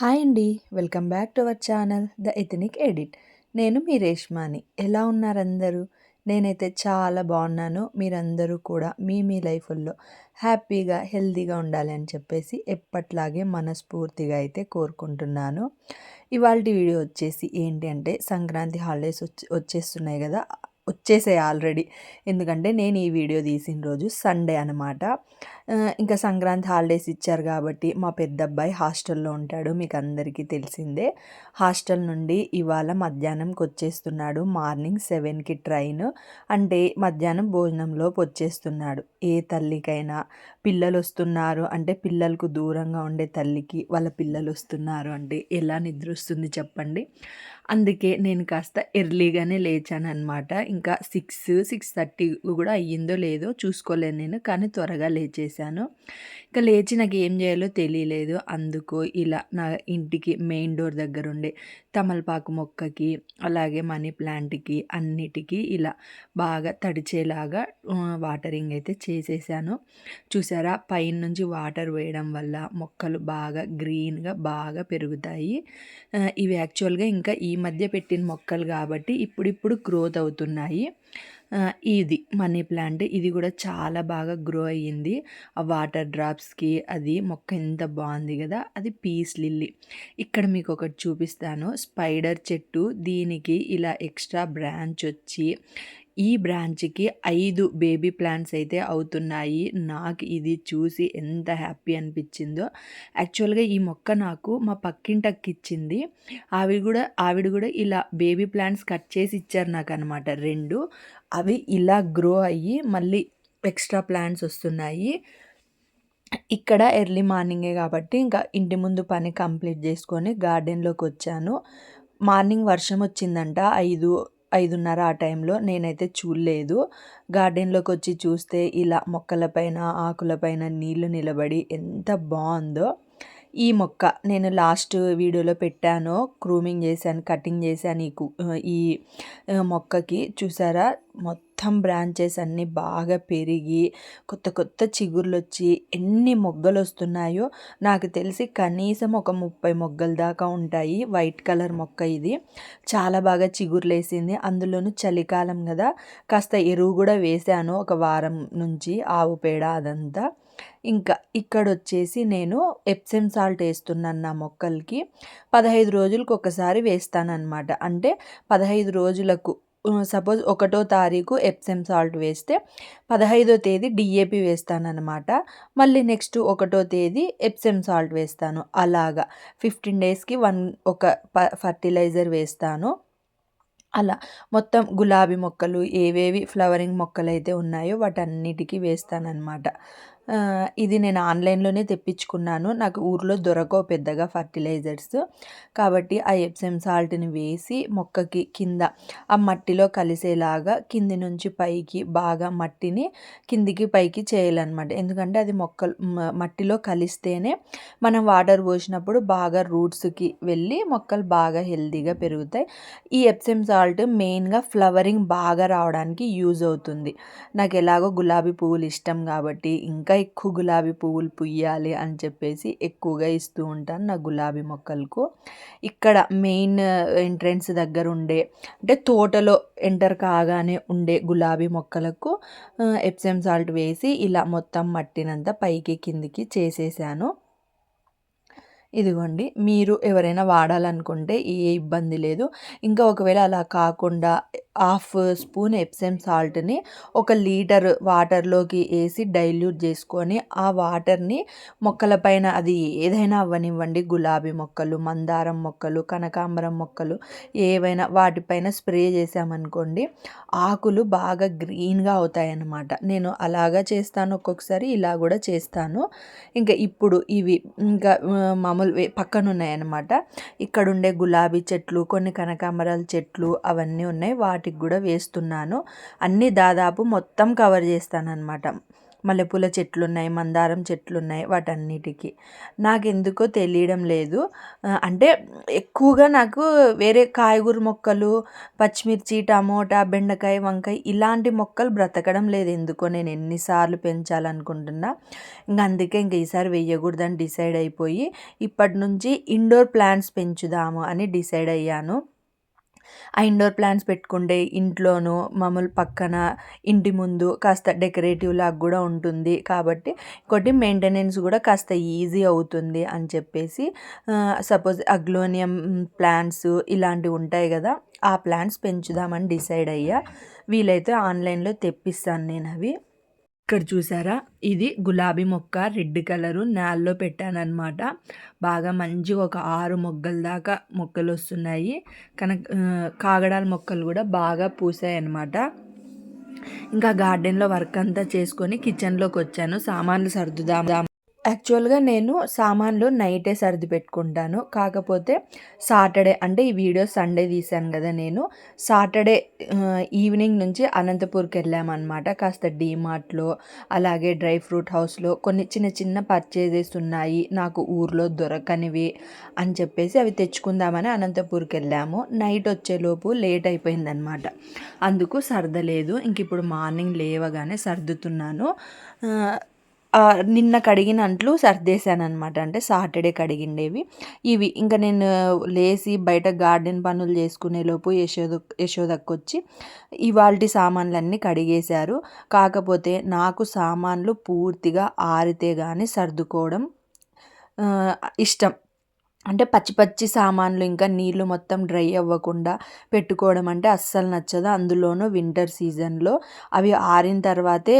Hi అండి. Welcome back to our channel the ethnic edit. నేను మీ రేష్మాని. ఎలా ఉన్నారందరూ? నేనైతే చాలా బాగున్నాను. మీరందరూ కూడా మీ మీ లైఫ్లో హ్యాపీగా హెల్తీగా ఉండాలి అని చెప్పేసి ఎప్పట్లాగే మనస్ఫూర్తిగా అయితే కోరుకుంటున్నాను. ఇవాళ వీడియో వచ్చేసి ఏంటి అంటే సంక్రాంతి హాలిడేస్ వచ్చి వచ్చేస్తున్నాయి కదా. వచ్చేసాయి ఆల్రెడీ. ఎందుకంటే నేను ఈ వీడియో తీసిన రోజు సండే అనమాట ఇంకా సంక్రాంతి హాలిడేస్ ఇచ్చారు కాబట్టి మా పెద్ద అబ్బాయి హాస్టల్లో ఉంటాడు మీకు అందరికీ తెలిసిందే. హాస్టల్ నుండి ఇవాళ మధ్యాహ్నంకి వచ్చేస్తున్నాడు. మార్నింగ్ సెవెన్కి ట్రైన్ అంటే మధ్యాహ్నం భోజనంలోపు వచ్చేస్తున్నాడు. ఏ తల్లికైనా పిల్లలు వస్తున్నారు అంటే పిల్లలకు దూరంగా ఉండే తల్లికి వాళ్ళ పిల్లలు వస్తున్నారు అంటే ఎలా నిద్ర వస్తుంది చెప్పండి. అందుకే నేను కాస్త ఎర్లీగానే లేచాను అనమాట ఇంకా సిక్స్ సిక్స్ థర్టీ కూడా అయ్యిందో లేదో చూసుకోలేను నేను కానీ త్వరగా లేచేశాను. ఇంకా లేచి నాకు ఏం చేయాలో తెలియలేదు. అందుకు ఇలా నా ఇంటికి మెయిన్ డోర్ దగ్గర ఉండే తమలపాకు మొక్కకి అలాగే మనీ ప్లాంట్కి అన్నిటికీ ఇలా బాగా తడిచేలాగా వాటరింగ్ అయితే చేసేసాను. చూసాను పైన నుంచి వాటర్ వేయడం వల్ల మొక్కలు బాగా గ్రీన్గా బాగా పెరుగుతాయి. ఇవి యాక్చువల్గా ఇంకా ఈ మధ్య పెట్టిన మొక్కలు కాబట్టి ఇప్పుడిప్పుడు గ్రోత్ అవుతున్నాయి. ఇది మనీ ప్లాంట్ ఇది కూడా చాలా బాగా గ్రో అయ్యింది. ఆ వాటర్ డ్రాప్స్కి అది మొక్క ఎంత బాగుంది కదా అది పీస్ లిల్లీ. ఇక్కడ మీకు ఒకటి చూపిస్తాను. స్పైడర్ చెట్టు దీనికి ఇలా ఎక్స్ట్రా బ్రాంచ్ వచ్చి ఈ బ్రాంచ్కి ఐదు బేబీ ప్లాంట్స్ అయితే అవుతున్నాయి. నాకు ఇది చూసి ఎంత హ్యాపీ అనిపించిందో. యాక్చువల్గా ఈ మొక్క నాకు మా పక్కింటకి ఇచ్చింది ఆవిడ కూడా ఆవిడ కూడా ఇలా బేబీ ప్లాంట్స్ కట్ చేసి ఇచ్చారు నాకు అనమాట రెండు. అవి ఇలా గ్రో అయ్యి మళ్ళీ ఎక్స్ట్రా ప్లాంట్స్ వస్తున్నాయి. ఇక్కడ ఎర్లీ మార్నింగే కాబట్టి ఇంకా ఇంటి ముందు పని కంప్లీట్ చేసుకొని గార్డెన్లోకి వచ్చాను మార్నింగ్ వర్షం వచ్చిందంట ఐదు ఐదున్నర ఆ టైంలో నేనైతే చూడలేదు. గార్డెన్లోకి వచ్చి చూస్తే ఇలా మొక్కలపైన ఆకులపైన నీళ్ళు నిలబడి ఎంత బాగుందో. ఈ మొక్క నేను లాస్ట్ వీడియోలో పెట్టాను. క్రూమింగ్ చేశాను కటింగ్ చేశాను ఈ ఈ మొక్కకి. చూసారా? మొత్తం మొత్తం బ్రాంచెస్ అన్నీ బాగా పెరిగి కొత్త కొత్త చిగుర్లు వచ్చి ఎన్ని మొగ్గలు వస్తున్నాయో నాకు తెలిసి కనీసం ఒక ముప్పై మొగ్గల దాకా ఉంటాయి. వైట్ కలర్ మొక్క ఇది. చాలా బాగా చిగుర్లు వేసింది అందులోనూ చలికాలం కదా కాస్త ఎరువు కూడా వేసాను ఒక వారం నుంచి ఆవు పేడ అదంతా. ఇంకా ఇక్కడ వచ్చేసి నేను ఎప్సెమ్ సాల్ట్ వేస్తున్నాను నా మొక్కలకి. పదహైదు రోజులకు ఒకసారి వేస్తానన్నమాట. అంటే పదహైదు రోజులకు సపోజ్ ఒకటో తారీఖు ఎప్సెమ్ సాల్ట్ వేస్తే పదహైదో తేదీ డిఏపి వేస్తానన్నమాట. మళ్ళీ నెక్స్ట్ ఒకటో తేదీ ఎప్సెమ్ సాల్ట్ వేస్తాను. అలాగా ఫిఫ్టీన్ డేస్కి వన్ ఒక ఫర్టిలైజర్ వేస్తాను. అలా మొత్తం గులాబీ మొక్కలు ఏవేవి ఫ్లవరింగ్ మొక్కలు అయితే ఉన్నాయో వాటన్నిటికీ వేస్తానన్నమాట. ఇది నేను ఆన్లైన్లోనే తెప్పించుకున్నాను. నాకు ఊర్లో దొరకవు పెద్దగా ఫర్టిలైజర్స్. కాబట్టి ఆ ఎప్సెమ్ సాల్ట్ని వేసి మొక్కకి కింద ఆ మట్టిలో కలిసేలాగా కింది నుంచి పైకి బాగా మట్టిని కిందికి పైకి చేయాలన్నమాట. ఎందుకంటే అది మొక్కలు మట్టిలో కలిస్తేనే మనం వాటర్ పోసినప్పుడు బాగా రూట్స్కి వెళ్ళి మొక్కలు బాగా హెల్తీగా పెరుగుతాయి. ఈ ఎప్సెమ్ సాల్ట్ మెయిన్గా ఫ్లవరింగ్ బాగా రావడానికి యూజ్ అవుతుంది. నాకు ఎలాగో గులాబీ పువ్వులు ఇష్టం కాబట్టి ఇంకా ఎక్కువ గులాబీ పువ్వులు పుయ్యాలి అని చెప్పేసి ఎక్కువగా ఇస్తూ ఉంటాను నా గులాబీ మొక్కలకు. ఇక్కడ మెయిన్ ఎంట్రెన్స్ దగ్గర ఉండే అంటే తోటలో ఎంటర్ కాగానే ఉండే గులాబీ మొక్కలకు ఎప్సెమ్ సాల్ట్ వేసి ఇలా మొత్తం మట్టినంతా పైకి కిందికి చేసేసాను. ఇదిగోండి మీరు ఎవరైనా వాడాలనుకుంటే ఏ ఇబ్బంది లేదు. ఇంకా ఒకవేళ అలా కాకుండా హాఫ్ స్పూన్ ఎప్సెమ్ సాల్ట్ని ఒక లీటర్ వాటర్లోకి వేసి డైల్యూట్ చేసుకొని ఆ వాటర్ని మొక్కలపైన అది ఏదైనా అవ్వనివ్వండి. గులాబీ మొక్కలు మందారం మొక్కలు కనకాంబరం మొక్కలు ఏవైనా వాటిపైన స్ప్రే చేసామనుకోండి ఆకులు బాగా గ్రీన్గా అవుతాయి అన్నమాట నేను అలాగా చేస్తాను ఒక్కొక్కసారి ఇలా కూడా చేస్తాను. ఇంకా ఇప్పుడు ఇవి ఇంకా మామూలు పక్కన ఉన్నాయన్నమాట ఇక్కడ ఉండే గులాబీ చెట్లు కొన్ని కనకాంబరాల చెట్లు అవన్నీ ఉన్నాయి. వాటికి కూడా వేస్తున్నాను. అన్నీ దాదాపు మొత్తం కవర్ చేస్తాను అనమాట మల్లెపూల చెట్లు ఉన్నాయి మందారం చెట్లు ఉన్నాయి వాటన్నిటికీ. నాకు ఎందుకో తెలియడం లేదు. అంటే ఎక్కువగా నాకు వేరే కాయగూర మొక్కలు పచ్చిమిర్చి టమోటా బెండకాయ వంకాయ ఇలాంటి మొక్కలు బ్రతకడం లేదు. ఎందుకో నేను ఎన్నిసార్లు పెంచాలనుకుంటున్నా. ఇంక అందుకే ఇంక ఈసారి వేయకూడదని డిసైడ్ అయిపోయి ఇప్పటి నుంచి ఇండోర్ ప్లాంట్స్ పెంచుదాము అని డిసైడ్ అయ్యాను. ఆ ఇండోర్ ప్లాంట్స్ పెట్టుకుంటే ఇంట్లోనూ మామూలు పక్కన ఇంటి ముందు కాస్త డెకరేటివ్ లాగా కూడా ఉంటుంది. కాబట్టి ఇంకోటి మెయింటెనెన్స్ కూడా కాస్త ఈజీ అవుతుంది అని చెప్పేసి సపోజ్ అగ్లోనియం ప్లాంట్స్ ఇలాంటివి ఉంటాయి కదా ఆ ప్లాంట్స్ పెంచుదామని డిసైడ్ అయ్యా. వీలైతే ఆన్లైన్లో తెప్పిస్తాను నేను అవి. ఇక్కడ చూసారా? ఇది గులాబీ మొక్క రెడ్ కలరు నేలలో పెట్టానమాట బాగా మంచిగా ఒక ఆరు మొగ్గల దాకా మొక్కలు వస్తున్నాయి. కనుక కాగడాల మొక్కలు కూడా బాగా పూసాయి అన్నమాట ఇంకా గార్డెన్లో వర్క్ అంతా చేసుకొని కిచెన్లోకి వచ్చాను. సామాన్లు సర్దుదాం యాక్చువల్గా నేను సామాన్లు నైటే సర్ది పెట్టుకుంటాను. కాకపోతే సాటర్డే అంటే ఈ వీడియో సండే తీశాను కదా నేను. సాటర్డే ఈవినింగ్ నుంచి అనంతపూర్కి వెళ్ళామన్నమాట. కాస్త డీమార్ట్లో అలాగే డ్రై ఫ్రూట్ హౌస్లో కొన్ని చిన్న చిన్న పర్చేజెస్ ఉన్నాయి. నాకు ఊర్లో దొరకనివి అని చెప్పేసి అవి తెచ్చుకుందామని అనంతపూర్కి వెళ్ళాము. నైట్ వచ్చేలోపు లేట్ అయిపోయిందనమాట అందుకు సర్దలేదు. ఇంక ఇప్పుడు మార్నింగ్ లేవగానే సర్దుతున్నాను. నిన్న కడిగిన అంట్లు సర్దేశాను అనమాట అంటే సాటర్డే కడిగిండేవి. ఇవి ఇంకా నేను లేచి బయట గార్డెన్ పనులు చేసుకునే లోపు యశోద యశోదకు వచ్చి ఇవాల్టి సామాన్లన్నీ కడిగేశారు. కాకపోతే నాకు సామాన్లు పూర్తిగా ఆరితే కానీ సర్దుకోవడం ఇష్టం. అంటే పచ్చి పచ్చి సామాన్లు ఇంకా నీళ్ళు మొత్తం డ్రై అవ్వకుండా పెట్టుకోవడం అంటే అస్సలు నచ్చదు. అందులోనూ వింటర్ సీజన్లో అవి ఆరిన తర్వాతే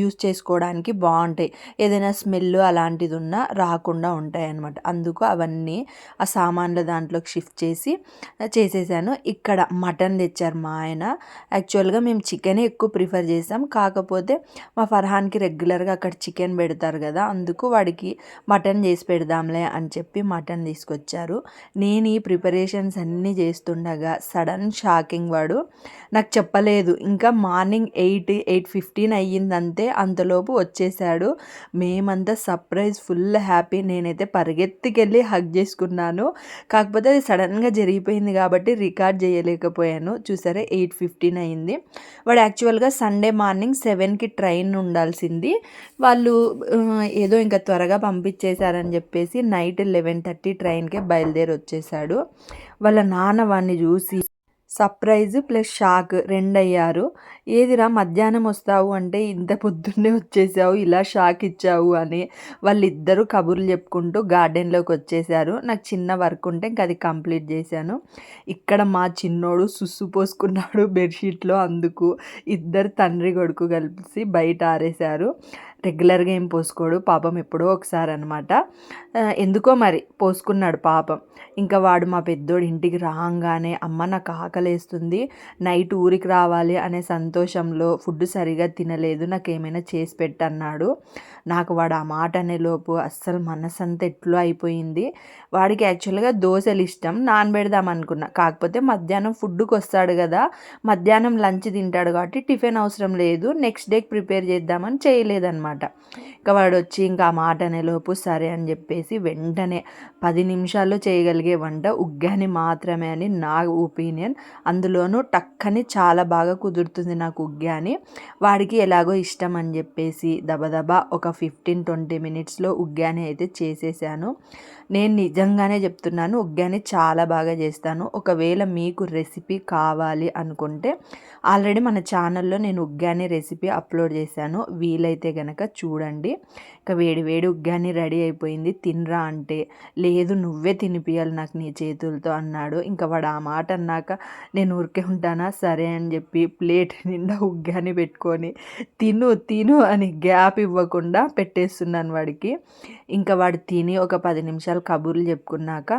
యూస్ చేసుకోవడానికి బాగుంటాయి ఏదైనా స్మెల్ అలాంటిది ఉన్నా రాకుండా ఉంటాయి అన్నమాట అందుకు అవన్నీ ఆ సామాన్లు దాంట్లోకి షిఫ్ట్ చేసి చేసేసాను. ఇక్కడ మటన్ తెచ్చారు మా ఆయన. యాక్చువల్గా మేము చికెనే ఎక్కువ ప్రిఫర్ చేసాం. కాకపోతే మా ఫర్హాన్కి రెగ్యులర్గా అక్కడ చికెన్ పెడతారు కదా అందుకు వాడికి మటన్ చేసి పెడదాంలే అని చెప్పి మటన్ తీసుకొచ్చారు. నేను ఈ ప్రిపరేషన్స్ అన్నీ చేస్తుండగా సడన్ షాకింగ్ వాడు నాకు చెప్పలేదు ఇంకా మార్నింగ్ ఎయిట్ ఎయిట్ ఫిఫ్టీన్ అయ్యిందంతే అంతలోపు వచ్చేసాడు. మేమంతా సర్ప్రైజ్ ఫుల్ హ్యాపీ నేనైతే పరిగెత్తికెళ్ళి హగ్ చేసుకున్నాను. కాకపోతే అది సడన్గా జరిగిపోయింది కాబట్టి రికార్డ్ చేయలేకపోయాను. చూసారా ఎయిట్ ఫిఫ్టీన్ అయింది వాడు యాక్చువల్గా సండే మార్నింగ్ సెవెన్కి ట్రైన్ ఉండాల్సింది. వాళ్ళు ఏదో ఇంకా త్వరగా పంపించేశారని చెప్పేసి నైట్ లెవెన్ థర్టీ ట్రైన్కే బయలుదేరి వచ్చేసాడు వాళ్ళ నాన్న వాడిని చూసి సర్ప్రైజ్ ప్లస్ షాక్ రెండయ్యారు. ఏదిరా మధ్యాహ్నం వస్తావు అంటే ఇంత పొద్దున్నే వచ్చేసావు ఇలా షాక్ ఇచ్చావు అని వాళ్ళిద్దరూ కబుర్లు చెప్పుకుంటూ గార్డెన్లోకి వచ్చేసారు. నాకు చిన్న వర్క్ ఉంటే ఇంక అది కంప్లీట్ చేశాను. ఇక్కడ మా చిన్నోడు సుస్సు పోసుకున్నాడు బెడ్షీట్లో అందుకు ఇద్దరు తండ్రి కొడుకు కలిసి బయట ఆరేశారు. రెగ్యులర్గా ఏం పోసుకోడు పాపం ఎప్పుడో ఒకసారి అనమాట ఎందుకో మరి పోసుకున్నాడు పాపం. ఇంకా వాడు మా పెద్దోడు ఇంటికి రాగానే అమ్మ నాకు ఆకలేస్తుంది నైట్ ఊరికి రావాలి అనే సంతోషంలో ఫుడ్ సరిగా తినలేదు నాకు ఏమైనా చేసి పెట్టన్నాడు నాకు వాడు ఆ మాట అనేలోపు అస్సలు మనసంతా ఎట్లో అయిపోయింది. వాడికి యాక్చువల్గా దోశలు ఇష్టం నానబెడదాం అనుకున్నా. కాకపోతే మధ్యాహ్నం ఫుడ్కి వస్తాడు కదా మధ్యాహ్నం లంచ్ తింటాడు కాబట్టి టిఫిన్ అవసరం లేదు నెక్స్ట్ డేకి ప్రిపేర్ చేద్దామని చేయలేదన్నమాట. ఇంకా వాడు వచ్చి ఇంకా ఆ మాట అనేలోపు సరే అని చెప్పేసి వెంటనే పది నిమిషాల్లో చేయగలిగే వంట ఉగ్గాని మాత్రమే అని నా ఒపీనియన్. అందులోనూ టక్కని చాలా బాగా కుదురుతుంది నాకు ఉగ్గాని. వాడికి ఎలాగో ఇష్టం అని చెప్పేసి దబదబా ఒక ఫిఫ్టీన్ ట్వంటీ మినిట్స్లో ఉగ్గాని అయితే చేసేసాను. నేను నిజంగానే చెప్తున్నాను ఉగ్గాని చాలా బాగా చేస్తాను. ఒకవేళ మీకు రెసిపీ కావాలి అనుకుంటే ఆల్రెడీ మన ఛానల్లో నేను ఉగ్గాని రెసిపీ అప్లోడ్ చేశాను. వీలైతే కనుక చూడండి. ఇక వేడి వేడి ఉగ్గాని రెడీ అయిపోయింది. తినరా అంటే లేదు నువ్వే తినిపియాలి నాకు నీ చేతులతో అన్నాడు. ఇంకా వాడు ఆ మాట అన్నాక నేను ఊరికే ఉంటానా? సరే అని చెప్పి ప్లేట్ నిండా ఉగ్గాని పెట్టుకొని తిను తిను అని గ్యాప్ ఇవ్వకుండా పెట్టేస్తున్నాను వాడికి. ఇంకా వాడు తిని ఒక పది నిమిషాలు కబుర్లు చెప్పుకున్నాక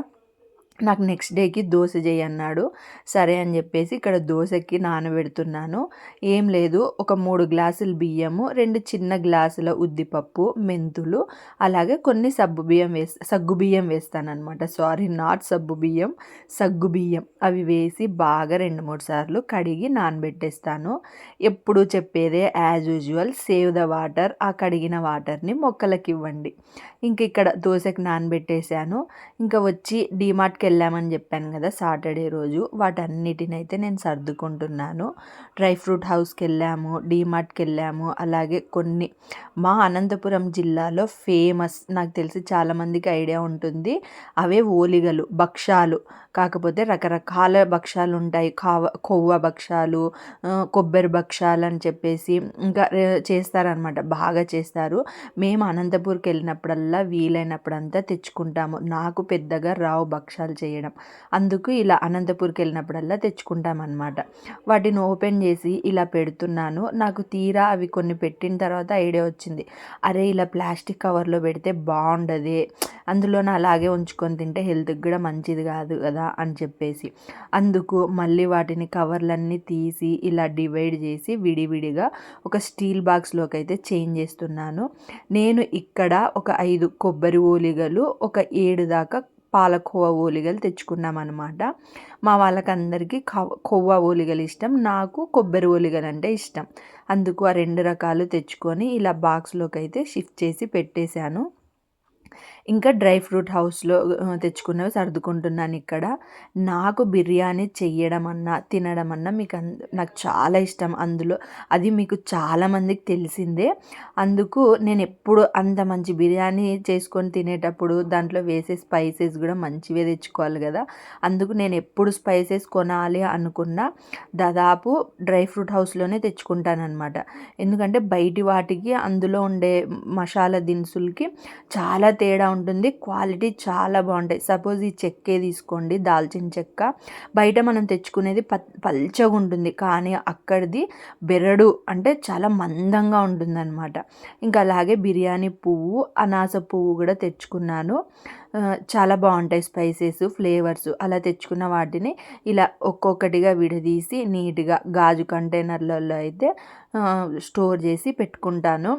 నాకు నెక్స్ట్ డేకి దోశ చేయి అన్నాడు. సరే అని చెప్పేసి ఇక్కడ దోశకి నానబెడుతున్నాను. ఏం లేదు ఒక మూడు గ్లాసులు బియ్యము రెండు చిన్న గ్లాసుల ఉద్దిపప్పు మెంతులు అలాగే కొన్ని సబ్బు బియ్యం వేస్ సగ్గు బియ్యం వేస్తాను అనమాట సారీ నాట్ సబ్బు బియ్యం సగ్గు బియ్యం. అవి వేసి బాగా రెండు మూడు సార్లు కడిగి నానబెట్టేస్తాను. ఎప్పుడు చెప్పేదే as usual save the water ఆ కడిగిన వాటర్ని మొక్కలకి ఇవ్వండి. ఇంక ఇక్కడ దోశకి నానబెట్టేశాను. ఇంకా వచ్చి డీమార్ట్కి వెళ్ళామని చెప్పాను కదా సాటర్డే రోజు. వాటన్నిటినైతే నేను సర్దుకుంటున్నాను. డ్రై ఫ్రూట్ హౌస్కి వెళ్ళాము డీమార్ట్కి వెళ్ళాము. అలాగే కొన్ని మా అనంతపురం జిల్లాలో ఫేమస్ నాకు తెలిసి చాలామందికి ఐడియా ఉంటుంది. అవే ఓలిగలు భక్షాలు. కాకపోతే రకరకాల భక్షాలు ఉంటాయి. కావ కొవ్వ భక్షాలు కొబ్బరి భక్షాలు అని చెప్పేసి ఇంకా చేస్తారనమాట బాగా చేస్తారు. మేము అనంతపూర్కి వెళ్ళినప్పుడల్లా వీలైనప్పుడంతా తెచ్చుకుంటాము. నాకు పెద్దగా రావు భక్షాలు చేయడం. అందుకు ఇలా అనంతపూర్కి వెళ్ళినప్పుడల్లా తెచ్చుకుంటాం అనమాట వాటిని ఓపెన్ చేసి ఇలా పెడుతున్నాను. నాకు తీరా అవి కొన్ని పెట్టిన తర్వాత ఐడియా వచ్చింది. అరే ఇలా ప్లాస్టిక్ కవర్లో పెడితే బాగుండదు. అందులోనే అలాగే ఉంచుకొని తింటే హెల్త్కి కూడా మంచిది కాదు కదా అని చెప్పేసి. అందుకు మళ్ళీ వాటిని కవర్లన్నీ తీసి ఇలా డివైడ్ చేసి విడివిడిగా ఒక స్టీల్ బాక్స్లోకి అయితే చేంజ్ చేస్తున్నాను. నేను ఇక్కడ ఒక ఐదు కొబ్బరి ఓలిగలు ఒక ఏడు దాకా పాలకోవ ఓలిగలు తెచ్చుకున్నాం అనమాట మా వాళ్ళకందరికీ కొవ్వ ఓలిగలు ఇష్టం. నాకు కొబ్బరి ఓలిగలు అంటే ఇష్టం. అందుకు ఆ రెండు రకాలు తెచ్చుకొని ఇలా బాక్స్లోకి అయితే షిఫ్ట్ చేసి పెట్టేశాను. ఇంకా డ్రై ఫ్రూట్ హౌస్లో తెచ్చుకున్నవి సర్దుకుంటున్నాను ఇక్కడ. నాకు బిర్యానీ చెయ్యడం అన్నా తినడం అన్నా మీకు నాకు చాలా ఇష్టం అందులో. అది మీకు చాలామందికి తెలిసిందే. అందుకు నేను ఎప్పుడు అంత మంచి బిర్యానీ చేసుకొని తినేటప్పుడు దాంట్లో వేసే స్పైసెస్ కూడా మంచివే తెచ్చుకోవాలి కదా. అందుకు నేను ఎప్పుడు స్పైసెస్ కొనాలి అనుకున్నా దాదాపు డ్రై ఫ్రూట్ హౌస్లోనే తెచ్చుకుంటానమాట ఎందుకంటే బయటి వాటికి అందులో ఉండే మసాలా దినుసులకి చాలా తేడా ఉంటుంది క్వాలిటీ చాలా బాగుంటాయి. సపోజ్ ఈ చెక్కే తీసుకోండి దాల్చిన చెక్క. బయట మనం తెచ్చుకునేది ప పల్చగా ఉంటుంది. కానీ అక్కడిది బెరడు అంటే చాలా మందంగా ఉంటుందన్నమాట. ఇంకా అలాగే బిర్యానీ పువ్వు అనాస పువ్వు కూడా తెచ్చుకున్నాను. చాలా బాగుంటాయి స్పైసెస్ ఫ్లేవర్స్. అలా తెచ్చుకున్న వాటిని ఇలా ఒక్కొక్కటిగా విడదీసి నీట్గా గాజు కంటైనర్లలో అయితే స్టోర్ చేసి పెట్టుకుంటాను.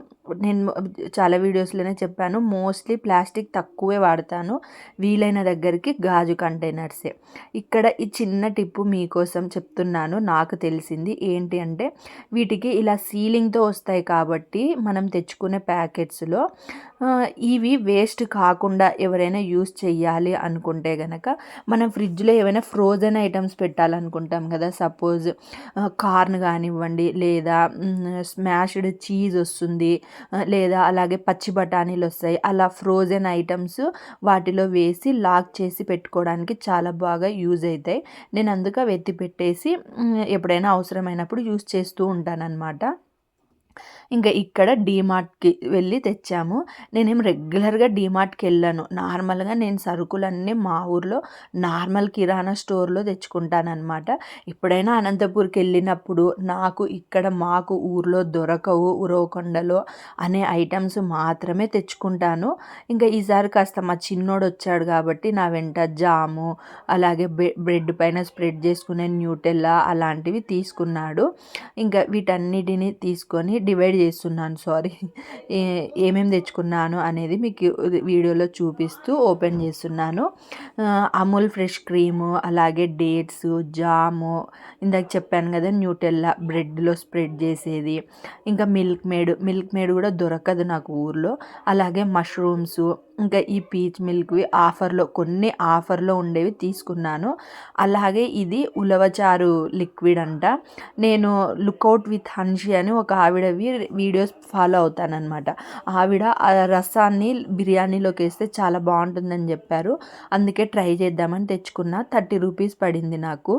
నేను చాలా వీడియోస్లోనే చెప్పాను మోస్ట్లీ ప్లాస్టిక్ తక్కువే వాడతాను. వీలైన దగ్గరికి గాజు కంటైనర్సే. ఇక్కడ ఈ చిన్న టిప్పు మీకోసం చెప్తున్నాను నాకు తెలిసింది. ఏంటి అంటే వీటికి ఇలా సీలింగ్తో వస్తాయి కాబట్టి మనం తెచ్చుకునే ప్యాకెట్స్లో ఇవి వేస్ట్ కాకుండా ఎవరైనా యూస్ చేయాలి అనుకుంటే కనుక మనం ఫ్రిడ్జ్లో ఏమైనా ఫ్రోజన్ ఐటమ్స్ పెట్టాలనుకుంటాం కదా. సపోజ్ కార్న్ కానివ్వండి లేదా స్మాష్డ్ చీజ్ వస్తుంది లేదా అలాగే పచ్చి బఠానీలు వస్తాయి. అలా ఫ్రోజన్ ఐటమ్స్ వాటిలో వేసి లాక్ చేసి పెట్టుకోవడానికి చాలా బాగా యూజ్ అవుతాయి నేను అందుకే వెత్తి పెట్టేసి ఎప్పుడైనా అవసరమైనప్పుడు యూస్ చేస్తూ ఉంటానన్నమాట. ఇంకా ఇక్కడ డీమార్ట్కి వెళ్ళి తెచ్చాము. నేనేం రెగ్యులర్గా డీమార్ట్కి వెళ్ళాను. నార్మల్గా నేను సరుకులన్నీ మా ఊర్లో నార్మల్ కిరాణా స్టోర్లో తెచ్చుకుంటానమాట ఎప్పుడైనా అనంతపూర్కి వెళ్ళినప్పుడు నాకు ఇక్కడ మాకు ఊర్లో దొరకవు ఉరవకొండలో అనే ఐటమ్స్ మాత్రమే తెచ్చుకుంటాను. ఇంకా ఈసారి కాస్త మా చిన్నోడు వచ్చాడు కాబట్టి నా వెంట జాము అలాగే బ్రెడ్ పైన స్ప్రెడ్ చేసుకునే న్యూటెల్లా అలాంటివి తీసుకున్నాడు. ఇంకా వీటన్నిటిని తీసుకొని డివైడ్ చేస్తున్నాను సారీ. ఏమేమి తెచ్చుకున్నాను అనేది మీకు వీడియోలో చూపిస్తూ ఓపెన్ చేస్తున్నాను. అమూల్ ఫ్రెష్ క్రీము అలాగే డేట్స్ జాము ఇందాక చెప్పాను కదా న్యూటెల్లా బ్రెడ్లో స్ప్రెడ్ చేసేది. ఇంకా మిల్క్ మేడ్ మిల్క్ మేడ్ కూడా దొరకదు నాకు ఊర్లో. అలాగే మష్రూమ్స్ ఇంకా ఈ పీచ్ మిల్క్వి ఆఫర్లో కొన్ని ఆఫర్లో ఉండేవి తీసుకున్నాను. అలాగే ఇది ఉలవచారు లిక్విడ్ అంట. నేను లుక్అవుట్ విత్ హన్షి అని ఒక ఆవిడవి వీడియోస్ ఫాలో అవుతానన్నమాట. ఆవిడ ఆ రసాన్ని బిర్యానీలోకి వేస్తే చాలా బాగుంటుందని చెప్పారు. అందుకే ట్రై చేద్దామని తెచ్చుకున్న. థర్టీ రూపీస్ పడింది నాకు.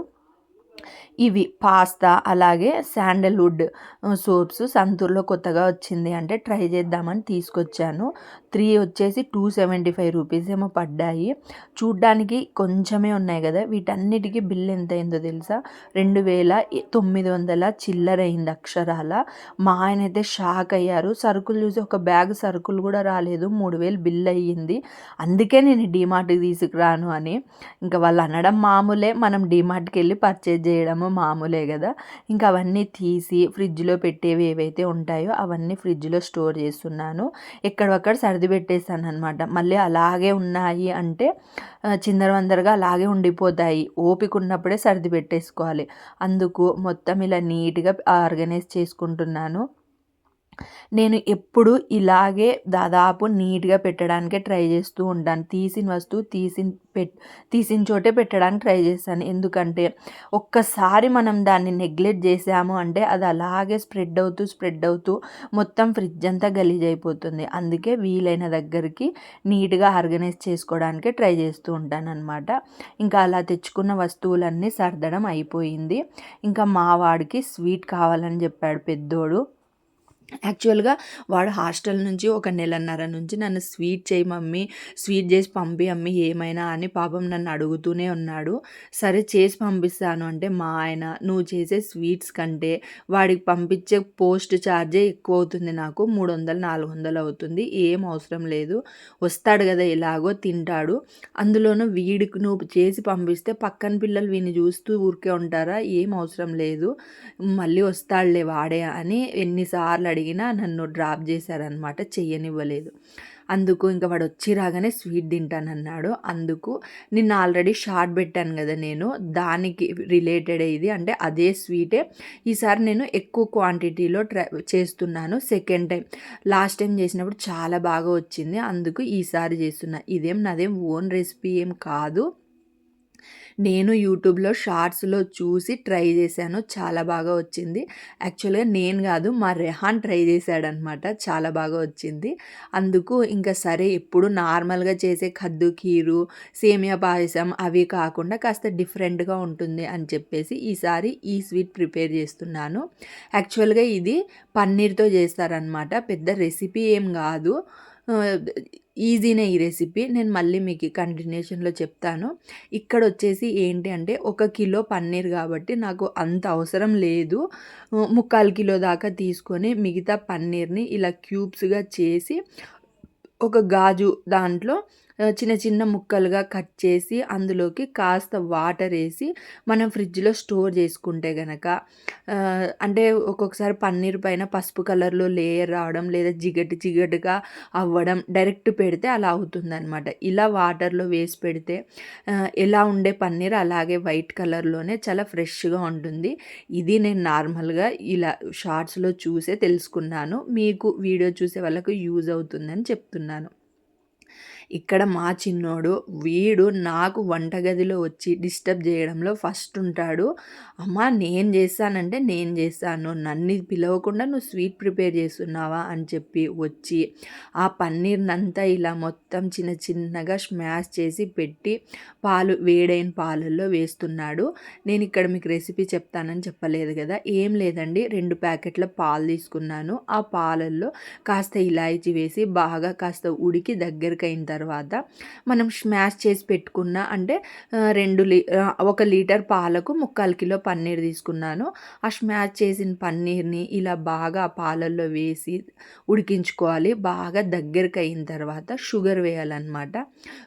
ఇవి పాస్తా అలాగే శాండల్వుడ్ సోప్స్ సంతూర్లో కొత్తగా వచ్చింది. అంటే ట్రై చేద్దామని తీసుకొచ్చాను. త్రీ వచ్చేసి టూ సెవెంటీ ఫైవ్ రూపీస్ ఏమో పడ్డాయి. చూడ్డానికి కొంచెమే ఉన్నాయి కదా. వీటన్నిటికీ బిల్ ఎంత అయిందో తెలుసా? రెండు వేల తొమ్మిది వందల చిల్లర అయింది అక్షరాల. మా ఆయన అయితే షాక్ అయ్యారు. సరుకులు చూసి ఒక బ్యాగ్ సరుకులు కూడా రాలేదు. మూడు వేలు బిల్ అయ్యింది. అందుకే నేను డీమార్ట్కి తీసుకురాను అని. ఇంకా వాళ్ళు అనడం మామూలే. మనం డీమార్ట్కి వెళ్ళి పర్చేజ్ చేయడము మామూలే కదా. ఇంకా అవన్నీ తీసి ఫ్రిడ్జ్లో పెట్టేవి ఏవైతే ఉంటాయో అవన్నీ ఫ్రిడ్జ్లో స్టోర్ చేస్తున్నాను. ఎక్కడొక్కడ సర్ది పెట్టేస్తాను అనమాట మళ్ళీ అలాగే ఉన్నాయి అంటే చిందరవందరగా అలాగే ఉండిపోతాయి. ఓపిక ఉన్నప్పుడే సర్ది పెట్టేసుకోవాలి. అందుకు మొత్తం ఇలా నీట్గా ఆర్గనైజ్ చేసుకుంటున్నాను. నేను ఎప్పుడు ఇలాగే దాదాపు నీట్గా పెట్టడానికే ట్రై చేస్తూ ఉంటాను. తీసిన వస్తువు తీసిన పెట్ తీసిన చోటే పెట్టడానికి ట్రై చేస్తాను. ఎందుకంటే ఒక్కసారి మనం దాన్ని నెగ్లెక్ట్ చేసాము అంటే అది అలాగే స్ప్రెడ్ అవుతూ స్ప్రెడ్ అవుతూ మొత్తం ఫ్రిడ్జ్ అంతా గలీజ్ అయిపోతుంది. అందుకే వీలైన దగ్గరికి నీట్గా ఆర్గనైజ్ చేసుకోవడానికి ట్రై చేస్తూ ఉంటాను అనమాట ఇంకా అలా తెచ్చుకున్న వస్తువులన్నీ సర్దడం అయిపోయింది. ఇంకా మా వాడికి స్వీట్ కావాలని చెప్పాడు పెద్దోడు. యాక్చువల్గా వాడు హాస్టల్ నుంచి ఒక నెలన్నర నుంచి నన్ను స్వీట్ చేయి మమ్మీ స్వీట్ చేసి పంపి అమ్మి ఏమైనా అని పాపం నన్ను అడుగుతూనే ఉన్నాడు. సరే చేసి పంపిస్తాను అంటే మా ఆయన నువ్వు చేసే స్వీట్స్ కంటే వాడికి పంపించే పోస్ట్ ఛార్జే ఎక్కువ అవుతుంది నాకు మూడు వందలు నాలుగు వందలు అవుతుంది ఏం అవసరం లేదు. వస్తాడు కదా ఎలాగో తింటాడు. అందులోనూ వీడికి నువ్వు చేసి పంపిస్తే పక్కన పిల్లలు వీని చూస్తూ ఊరికే ఉంటారా? ఏం అవసరం లేదు. మళ్ళీ వస్తాడులే వాడే అని ఎన్నిసార్లు అడిగి అడిగినా నన్ను డ్రాప్ చేశారనమాట చెయ్యనివ్వలేదు. అందుకు ఇంకా వాడు వచ్చి రాగానే స్వీట్ తింటానన్నాడు. అందుకు నిన్న ఆల్రెడీ షార్ట్ పెట్టాను కదా నేను దానికి రిలేటెడ్ ఇది. అంటే అదే స్వీటే. ఈసారి నేను ఎక్కువ క్వాంటిటీలో ట్రై చేస్తున్నాను సెకండ్ టైం. లాస్ట్ టైం చేసినప్పుడు చాలా బాగా వచ్చింది. అందుకు ఈసారి చేస్తున్నా. ఇదేం నాదేం ఓన్ రెసిపీ ఏం కాదు. నేను యూట్యూబ్లో షార్ట్స్లో చూసి ట్రై చేశాను. చాలా బాగా వచ్చింది. యాక్చువల్గా నేను కాదు మా రెహాన్ ట్రై చేశాడనమాట. చాలా బాగా వచ్చింది. అందుకు ఇంకా సరే ఎప్పుడు నార్మల్గా చేసే కద్దు కీరు సేమియా పాయసం అవి కాకుండా కాస్త డిఫరెంట్గా ఉంటుంది అని చెప్పేసి ఈసారి ఈ స్వీట్ ప్రిపేర్ చేస్తున్నాను. యాక్చువల్గా ఇది పన్నీర్తో చేస్తారనమాట. పెద్ద రెసిపీ ఏం కాదు. ఈజీనే ఈ రెసిపీ. నేను మళ్ళీ మీకు కంటిన్యూషన్లో చెప్తాను. ఇక్కడ వచ్చేసి ఏంటి అంటే ఒక కిలో పన్నీర్ కాబట్టి నాకు అంత అవసరం లేదు. ముక్కాలు కిలో దాకా తీసుకొని మిగతా పన్నీర్ని ఇలా క్యూబ్స్గా చేసి ఒక గాజు దాంట్లో చిన్న చిన్న ముక్కలుగా కట్ చేసి అందులోకి కాస్త వాటర్ వేసి మనం ఫ్రిడ్జ్లో స్టోర్ చేసుకుంటే గనక అంటే ఒక్కొక్కసారి పన్నీర్ పైన పసుపు కలర్లో లేయర్ రావడం లేదా జిగటి జిగటిగా అవ్వడం డైరెక్ట్ పెడితే అలా అవుతుందనమాట ఇలా వాటర్లో వేసి పెడితే ఎలా ఉండే పన్నీర్ అలాగే వైట్ కలర్లోనే చాలా ఫ్రెష్గా ఉంటుంది. ఇది నేను నార్మల్గా ఇలా షార్ట్స్లో చూసే తెలుసుకున్నాను. మీకు వీడియో చూసే వాళ్ళకు యూజ్ అవుతుందని చెప్తున్నాను. ఇక్కడ మా చిన్నోడు వీడు నాకు వంటగదిలో వచ్చి డిస్టర్బ్ చేయడంలో ఫస్ట్ ఉంటాడు. అమ్మ నేను చేస్తానంటే నేను చేస్తాను. నన్ను పిలవకుండా నువ్వు స్వీట్ ప్రిపేర్ చేస్తున్నావా అని చెప్పి వచ్చి ఆ పన్నీర్నంతా ఇలా మొత్తం చిన్న చిన్నగా స్మాష్ చేసి పెట్టి పాలు వేడైన పాలల్లో వేస్తున్నాడు. నేను ఇక్కడ మీకు రెసిపీ చెప్తానని చెప్పలేదు కదా. ఏం లేదండి రెండు ప్యాకెట్ల పాలు తీసుకున్నాను. ఆ పాలల్లో కాస్త ఇలాయచి వేసి బాగా కాస్త ఉడికి దగ్గరికి అయిన తర్వాత తర్వాత మనం స్మాష్ చేసి పెట్టుకున్న అంటే రెండు లీ ఒక లీటర్ పాలకు ముక్కాలు కిలో పన్నీర్ తీసుకున్నాను. ఆ స్మాష్ చేసిన పన్నీర్ని ఇలా బాగా పాలల్లో వేసి ఉడికించుకోవాలి. బాగా దగ్గరికి అయిన తర్వాత షుగర్ వేయాలన్నమాట.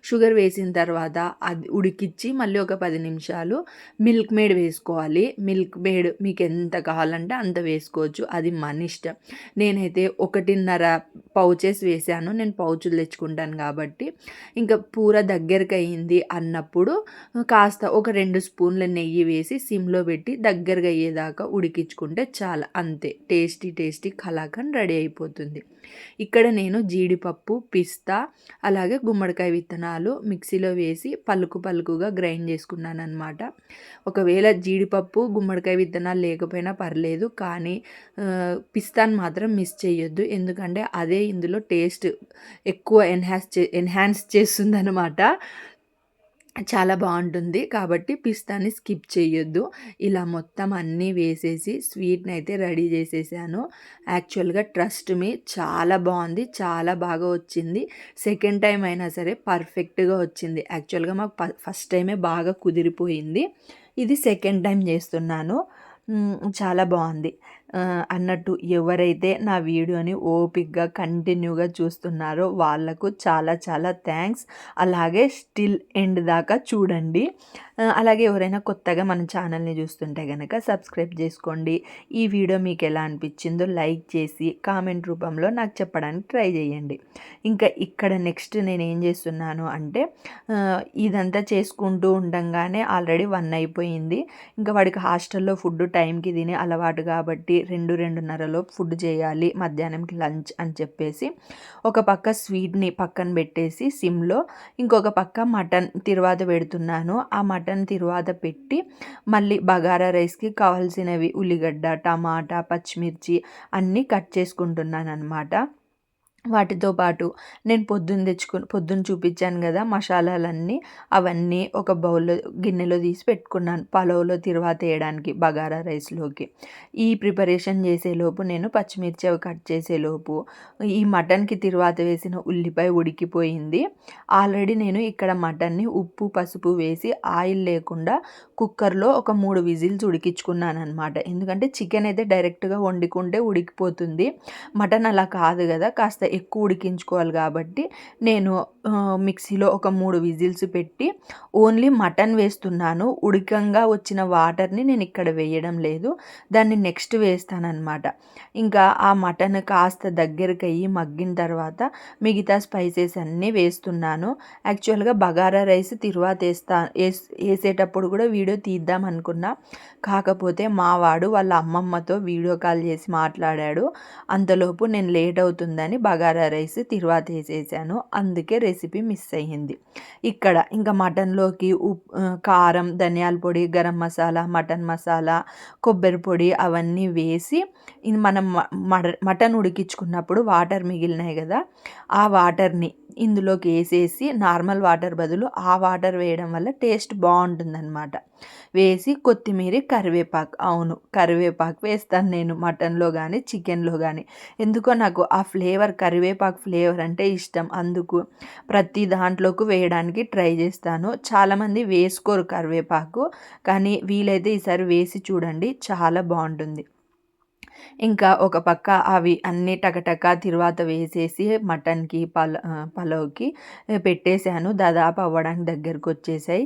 షుగర్ వేసిన తర్వాత అది ఉడికిచ్చి మళ్ళీ ఒక పది నిమిషాలు మిల్క్ మేడ్ వేసుకోవాలి. మిల్క్ మేడ్ మీకు ఎంత కావాలంటే అంత వేసుకోవచ్చు. అది మన ఇష్టం. నేనైతే ఒకటిన్నర పౌచెస్ వేసాను. నేను పౌచులు తెచ్చుకుంటాను కాబట్టి ఇంకా పూర దగ్గరకు అయ్యింది అన్నప్పుడు కాస్త ఒక రెండు స్పూన్ల నెయ్యి వేసి సిమ్లో పెట్టి దగ్గరగా అయ్యేదాకా ఉడికించుకుంటే చాలా అంతే. టేస్టీ టేస్టీ కలాకండ్ రెడీ అయిపోతుంది. ఇక్కడ నేను జీడిపప్పు పిస్తా అలాగే గుమ్మడికాయ విత్తనాలు మిక్సీలో వేసి పలుకు పలుకుగా గ్రైండ్ చేసుకున్నాను అనమాట ఒకవేళ జీడిపప్పు గుమ్మడికాయ విత్తనాలు లేకపోయినా పర్లేదు కానీ పిస్తాను మాత్రం మిస్ చేయొద్దు ఎందుకంటే అదే ఇందులో టేస్ట్ ఎక్కువ ఎన్హాన్స్ చే ఎన్హాన్స్ చేస్తుందనమాట చాలా బాగుంటుంది. కాబట్టి పిస్తాని స్కిప్ చేయొద్దు. ఇలా మొత్తం అన్నీ వేసేసి స్వీట్ని అయితే రెడీ చేసేసాను. యాక్చువల్గా ట్రస్ట్ మీ చాలా బాగుంది. చాలా బాగా వచ్చింది. సెకండ్ టైం అయినా సరే పర్ఫెక్ట్గా వచ్చింది. యాక్చువల్గా మాకు ఫస్ట్ టైమే బాగా కుదిరిపోయింది. ఇది సెకండ్ టైం చేస్తున్నాను. చాలా బాగుంది. అన్నట్టు ఎవరైతే నా వీడియోని ఓపిక్గా కంటిన్యూగా చూస్తున్నారో వాళ్ళకు చాలా చాలా థ్యాంక్స్. అలాగే స్టిల్ ఎండ్ దాకా చూడండి. అలాగే ఎవరైనా కొత్తగా మన ఛానల్ని చూస్తుంటే కనుక సబ్స్క్రైబ్ చేసుకోండి. ఈ వీడియో మీకు ఎలా అనిపించిందో లైక్ చేసి కామెంట్ రూపంలో నాకు చెప్పడానికి ట్రై చేయండి. ఇంకా ఇక్కడ నెక్స్ట్ నేను ఏం చేస్తున్నాను అంటే ఇదంతా చేసుకుంటూ ఉండంగానే ఆల్రెడీ వన్ అయిపోయింది. ఇంకా వాడికి హాస్టల్లో ఫుడ్ టైంకి తినే అలవాటు కాబట్టి రెండు రెండున్నరలో ఫుడ్ చేయాలి మధ్యాహ్నంకి లంచ్ అని చెప్పేసి ఒక పక్క స్వీట్ని పక్కన పెట్టేసి సిమ్లో ఇంకొక పక్క మటన్ తిరువాత పెడుతున్నాను. ఆ మటన్ మటన్ తిరువాత పెట్టి మళ్ళీ బగారా రైస్కి కావాల్సినవి ఉల్లిగడ్డ టమాటా పచ్చిమిర్చి అన్నీ కట్ చేసుకుంటున్నాను అనమాట వాటితో పాటు నేను పొద్దున్న తెచ్చుకుని పొద్దున్న చూపించాను కదా మసాలాలన్నీ అవన్నీ ఒక బౌల్లో గిన్నెలో తీసి పెట్టుకున్నాను పలావ్లో తిరువాత వేయడానికి బగారా రైస్లోకి. ఈ ప్రిపరేషన్ చేసేలోపు నేను పచ్చిమిర్చి అవి కట్ చేసేలోపు ఈ మటన్కి తిరువాత వేసిన ఉల్లిపాయ ఉడికిపోయింది. ఆల్రెడీ నేను ఇక్కడ మటన్ని ఉప్పు పసుపు వేసి ఆయిల్ లేకుండా కుక్కర్లో ఒక మూడు విజిల్స్ ఉడికించుకున్నాను అనమాట ఎందుకంటే చికెన్ అయితే డైరెక్ట్గా వండుకుంటే ఉడికిపోతుంది. మటన్ అలా కాదు కదా కాస్త ఎక్కువ ఉడికించుకోవాలి కాబట్టి నేను మిక్సీలో ఒక మూడు విజిల్స్ పెట్టి ఓన్లీ మటన్ వేస్తున్నాను. ఉడికంగా వచ్చిన వాటర్ని నేను ఇక్కడ వేయడం లేదు. దాన్ని నెక్స్ట్ వేస్తానన్నమాట. ఇంకా ఆ మటన్ కాస్త దగ్గరికి అయ్యి మగ్గిన తర్వాత మిగతా స్పైసెస్ అన్నీ వేస్తున్నాను. యాక్చువల్గా బగారా రైస్ తిరువాత వేస్తా వేసేటప్పుడు కూడా వీడియో తీద్దాం అనుకున్నా. కాకపోతే మా వాడు వాళ్ళ అమ్మమ్మతో వీడియో కాల్ చేసి మాట్లాడాడు. అంతలోపు నేను లేట్ అవుతుందని బగారా రైస్ తిరువాత వేసేసాను. అందుకే రెసిపీ మిస్ అయ్యింది. ఇక్కడ ఇంకా మటన్లోకి ఉప్ కారం ధనియాల పొడి గరం మసాలా మటన్ మసాలా కొబ్బరి పొడి అవన్నీ వేసి మనం మటన్ ఉడికించుకున్నప్పుడు వాటర్ మిగిలినాయి కదా ఆ వాటర్ని ఇందులోకి వేసేసి నార్మల్ వాటర్ బదులు ఆ వాటర్ వేయడం వల్ల టేస్ట్ బాగుంటుందన్నమాట. వేసి కొత్తిమీర కరివేపాకు అవును కరివేపాకు వేస్తాను నేను మటన్లో కానీ చికెన్లో కానీ ఎందుకో నాకు ఆ ఫ్లేవర్ కరివేపాకు ఫ్లేవర్ అంటే ఇష్టం. అందుకు ప్రతి దాంట్లోకి వేయడానికి ట్రై చేస్తాను. చాలామంది వేసుకోరు కరివేపాకు కానీ వీలైతే ఈసారి వేసి చూడండి చాలా బాగుంటుంది. ఇంకా ఒక పక్క అవి అన్నీ టకటక తిరువాత వేసేసి మటన్కి పల పలావ్కి పెట్టేశాను. దాదాపు అవ్వడానికి దగ్గరకు వచ్చేసాయి.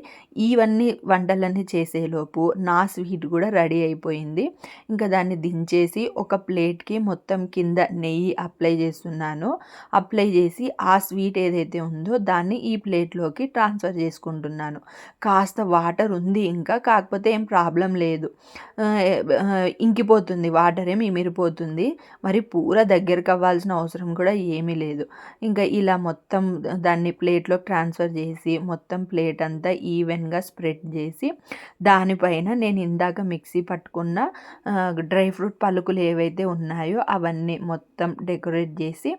ఇవన్నీ వంటలన్నీ చేసేలోపు నా స్వీట్ కూడా రెడీ అయిపోయింది. ఇంకా దాన్ని దించేసి ఒక ప్లేట్కి మొత్తం కింద నెయ్యి అప్లై చేస్తున్నాను. అప్లై చేసి ఆ స్వీట్ ఏదైతే ఉందో దాన్ని ఈ ప్లేట్లోకి ట్రాన్స్ఫర్ చేసుకుంటున్నాను. కాస్త వాటర్ ఉంది ఇంకా కాకపోతే ఏం ప్రాబ్లం లేదు. ఇంకిపోతుంది వాటర్ ఏం ఇమిరిపోతుంది మరి పూర దగ్గరకు అవ్వాల్సిన అవసరం కూడా ఏమీ లేదు. ఇంకా ఇలా మొత్తం దాన్ని ప్లేట్లో ట్రాన్స్ఫర్ చేసి మొత్తం ప్లేట్ అంతా ఈవెన్గా స్ప్రెడ్ చేసి దానిపైన నేను ఇందాక మిక్సీ పట్టుకున్న డ్రై ఫ్రూట్ పలుకులు ఏవైతే ఉన్నాయో అవన్నీ మొత్తం డెకరేట్ చేసి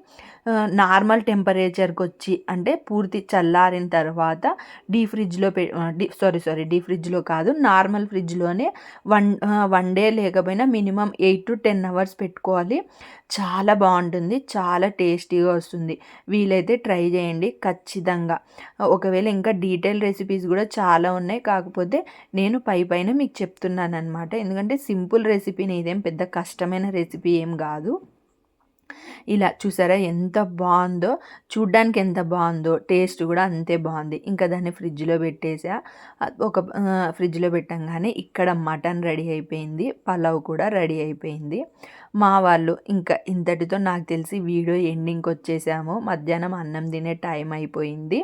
నార్మల్ టెంపరేచర్కి వచ్చి అంటే పూర్తి చల్లారిన తర్వాత డీ ఫ్రిడ్జ్లో పె సారీ సారీ డీ ఫ్రిడ్జ్లో కాదు నార్మల్ ఫ్రిడ్జ్లోనే వన్ వన్ డే లేకపోయినా minimum eight to ten hours పెట్టుకోవాలి. చాలా బాగుంటుంది. చాలా టేస్టీగా వస్తుంది. వీలైతే ట్రై చేయండి. ఖచ్చితంగా. ఒకవేళ ఇంకా డీటెయిల్ రెసిపీస్ కూడా చాలా ఉన్నాయి. కాకపోతే నేను పై పైన మీకు చెప్తున్నాను అనమాట ఎందుకంటే సింపుల్ రెసిపీని ఇదేం పెద్ద కష్టమైన రెసిపీ ఏం కాదు. ఇలా చూసారా ఎంత బాగుందో చూడ్డానికి ఎంత బాగుందో టేస్ట్ కూడా అంతే బాగుంది. ఇంకా దాన్ని ఫ్రిడ్జ్లో పెట్టేసా. ఒక ఫ్రిడ్జ్లో పెట్టంగానే ఇక్కడ మటన్ రెడీ అయిపోయింది పలావ్ కూడా రెడీ అయిపోయింది. మా వాళ్ళు ఇంకా ఇంతటితో నాకు తెలిసి వీడియో ఎండింగ్కి వచ్చేసాము. మధ్యాహ్నం అన్నం తినే టైం అయిపోయింది.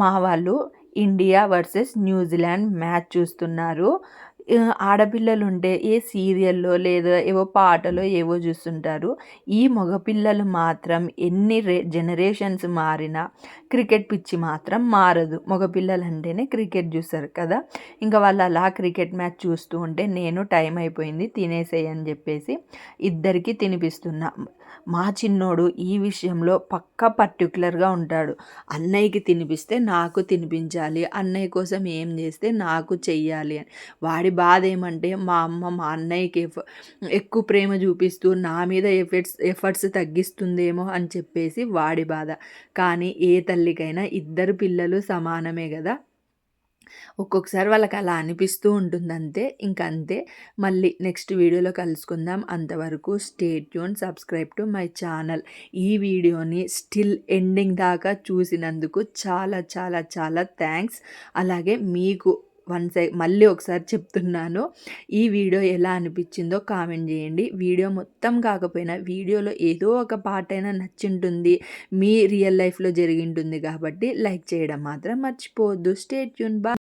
మా వాళ్ళు ఇండియా వర్సెస్ న్యూజిలాండ్ మ్యాచ్ చూస్తున్నారు. ఆడపిల్లలు ఉంటే ఏ సీరియల్లో లేదా ఏవో పాటలో ఏవో చూస్తుంటారు. ఈ మగపిల్లలు మాత్రం ఎన్ని రే జనరేషన్స్ మారినా క్రికెట్ పిచ్చి మాత్రం మారదు. మగపిల్లలు అంటేనే క్రికెట్ చూస్తారు కదా. ఇంకా వాళ్ళు అలా క్రికెట్ మ్యాచ్ చూస్తూ ఉంటే నేను టైం అయిపోయింది తినేసేయని చెప్పేసి ఇద్దరికి తినిపిస్తున్నా. మా చిన్నోడు ఈ విషయంలో పక్కా పర్టికులర్గా ఉంటాడు. అన్నయ్యకి తినిపిస్తే నాకు తినిపించాలి అన్నయ్య కోసం ఏం చేస్తే నాకు చెయ్యాలి అని. వాడి బాధ ఏమంటే మా అమ్మ మా అన్నయ్యకి ఎక్కువ ప్రేమ చూపిస్తూ నా మీద ఎఫెక్ట్స్ ఎఫర్ట్స్ తగ్గిస్తుందేమో అని చెప్పేసి వాడి బాధ. కానీ ఏ తల్లికైనా ఇద్దరు పిల్లలు సమానమే కదా? ఒక్కొక్కసారి వాళ్ళకి అలా అనిపిస్తూ ఉంటుంది అంతే ఇంక అంతే మళ్ళీ నెక్స్ట్ వీడియోలో కలుసుకుందాం. అంతవరకు stay tune subscribe to my channel ఈ వీడియోని స్టిల్ ఎండింగ్ దాకా చూసినందుకు చాలా చాలా చాలా థ్యాంక్స్ అలాగే మీకు వన్ సై మళ్ళీ ఒకసారి చెప్తున్నాను. ఈ వీడియో ఎలా అనిపించిందో కామెంట్ చేయండి. వీడియో మొత్తం కాకపోయినా వీడియోలో ఏదో ఒక పార్ట్ అయినా నచ్చింటుంది. మీ రియల్ లైఫ్లో జరిగింటుంది కాబట్టి లైక్ చేయడం మాత్రం మర్చిపోవద్దు. స్టేట్ ట్యూన్ బా